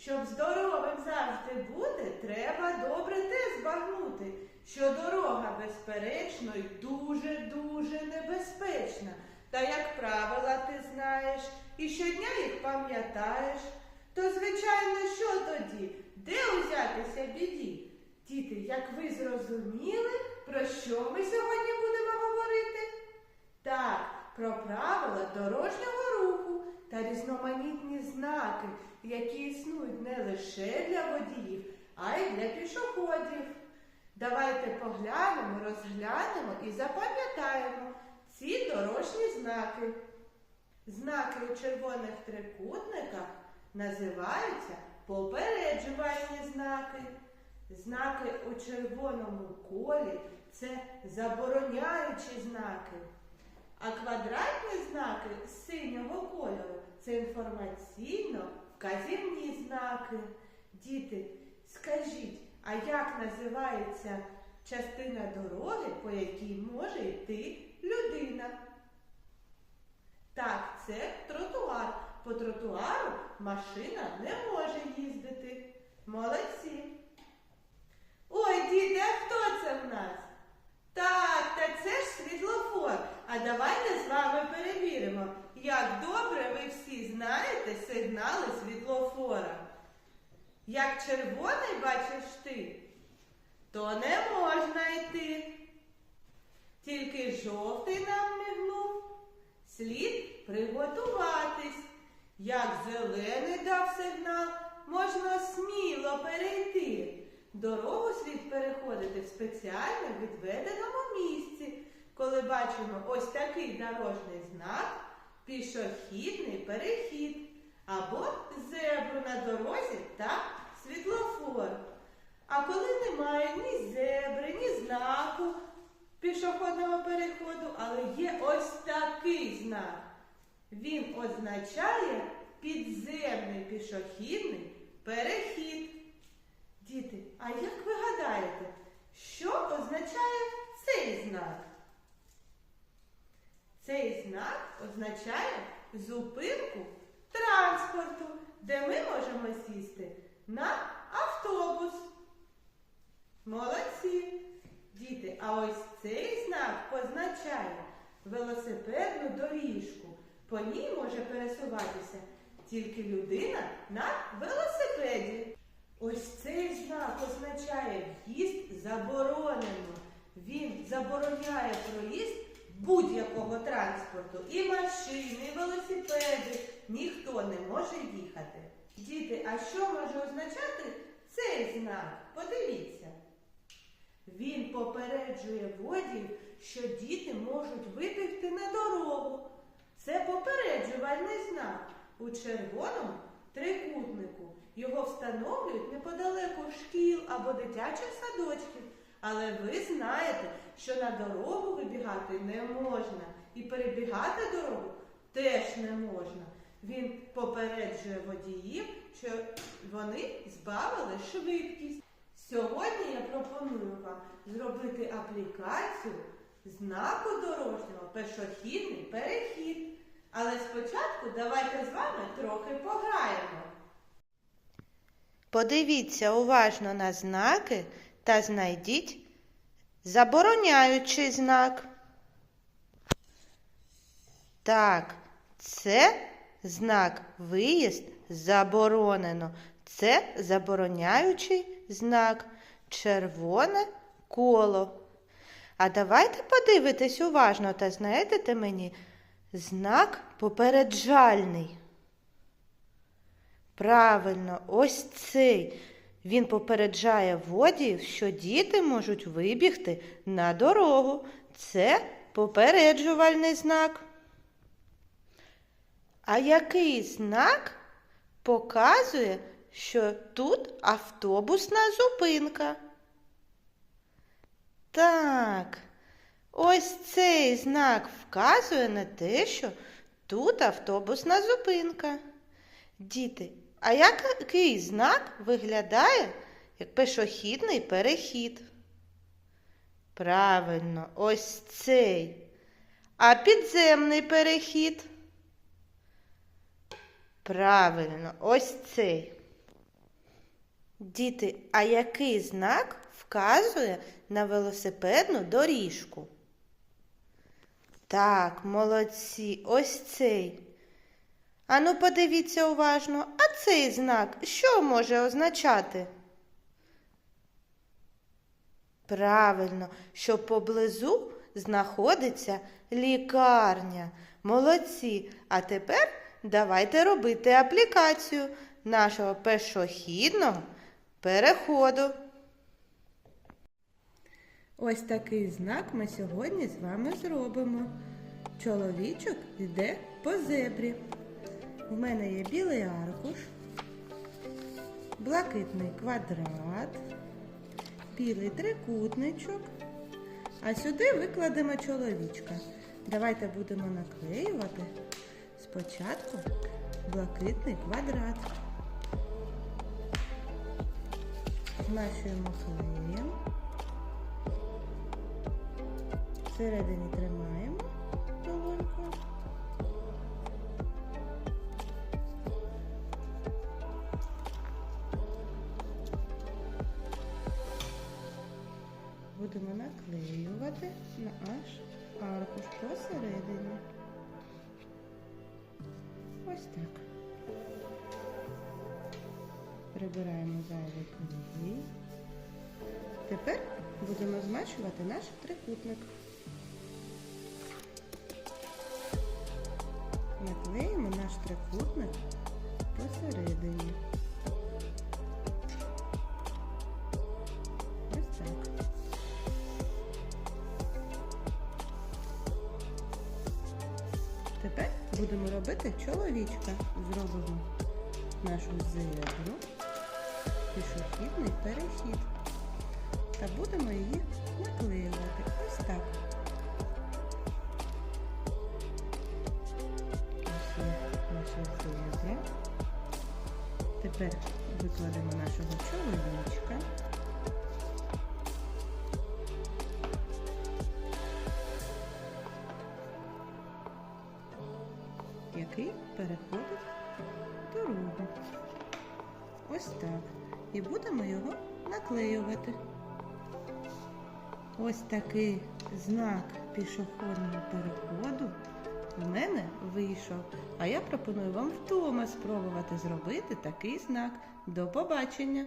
Щоб здоровим завжди бути, треба добре те збагнути, що дорога, безперечно, й дуже-дуже небезпечна. Та як правила ти знаєш і щодня їх пам'ятаєш, то, звичайно, що тоді? Де узятися біді? Діти, як ви зрозуміли, про що ми сьогодні будемо говорити? Так, про правила дорожнього руху та різноманітні знаки, які існують не лише для водіїв, а й для пішоходів. Давайте поглянемо, розглянемо і запам'ятаємо ці дорожні знаки. Знаки у червоних трикутниках називаються попереджувальні знаки. Знаки у червоному колі це забороняючі знаки. А квадратні знаки з синього кольору це інформаційно вказівні знаки. Діти, скажіть, а як називається частина дороги, по якій може йти людина? Так, це тротуар. По тротуару машина не може їздити. Молодці. Ой, діти, а хто це в нас? Так, та це ж світлофор. А давайте з вами перевіримо, як знаєте сигнали світлофора. Як червоний бачиш ти, то не можна йти. Тільки жовтий нам мигнув. Слід приготуватись. Як зелений дав сигнал, можна сміло перейти. Дорогу слід переходити в спеціально відведеному місці. Коли бачимо ось такий дорожній знак, пішохідний перехід або зебру на дорозі та світлофор. А коли немає ні зебри, ні знаку пішохідного переходу, але є ось такий знак. Він означає підземний пішохідний перехід. Діти, а як ви гадаєте, що означає цей знак? Цей знак означає зупинку транспорту, де ми можемо сісти на автобус. Молодці! Діти, а ось цей знак позначає велосипедну доріжку. По ній може пересуватися тільки людина на велосипеді. Ось цей знак означає в'їзд заборонено. Він забороняє проїзд будь-якого транспорту. І машини, і велосипеди. Ніхто не може їхати. Діти, а що може означати цей знак? Подивіться. Він попереджує водіїв, що діти можуть вибігти на дорогу. Це попереджувальний знак у червоному трикутнику. Його встановлюють неподалеку шкіл або дитячих садочків. Але ви знаєте, що на дорогу вибігати не можна. І перебігати дорогу теж не можна. Він попереджує водіїв, що вони збавили швидкість. Сьогодні я пропоную вам зробити аплікацію знаку дорожнього пешохідний перехід. Але спочатку давайте з вами трохи пограємо. Подивіться уважно на знаки та знайдіть забороняючий знак. Так, це знак виїзд заборонено. Це забороняючий знак червоне коло. А давайте подивитесь уважно та знайдете мені знак попереджальний. Правильно, ось цей. Він попереджає водіїв, що діти можуть вибігти на дорогу. Це попереджувальний знак. А який знак показує, що тут автобусна зупинка? Так, ось цей знак вказує на те, що тут автобусна зупинка. Діти, а який знак виглядає як пешохідний перехід? Правильно, ось цей. А підземний перехід? Правильно, ось цей. Діти, а який знак вказує на велосипедну доріжку? Так, молодці, ось цей. Ану, подивіться уважно, а цей знак що може означати? Правильно, що поблизу знаходиться лікарня. Молодці. А тепер давайте робити аплікацію нашого пешохідного переходу. Ось такий знак ми сьогодні з вами зробимо. Чоловічок йде по зебрі. У мене є білий аркуш, блакитний квадрат, білий трикутничок. А сюди викладемо чоловічка. Давайте будемо наклеювати спочатку блакитний квадрат. Змащуємо клеєм. Всередині тримаємо долонькою. Будемо наклеювати на аж аркуш посередині. Ось так. Прибираємо зайвий клей. Тепер будемо змащувати наш трикутник. Наклеїмо наш трикутник посередині. Будемо робити чоловічка. Зробимо нашу зебру, пішохідний перехід. Та будемо її наклеювати. Ось так. Ось наша зебра. Тепер викладемо нашого чоловічка. І будемо його наклеювати. Ось такий знак пішохідного переходу в мене вийшов. А я пропоную вам вдома спробувати зробити такий знак. До побачення!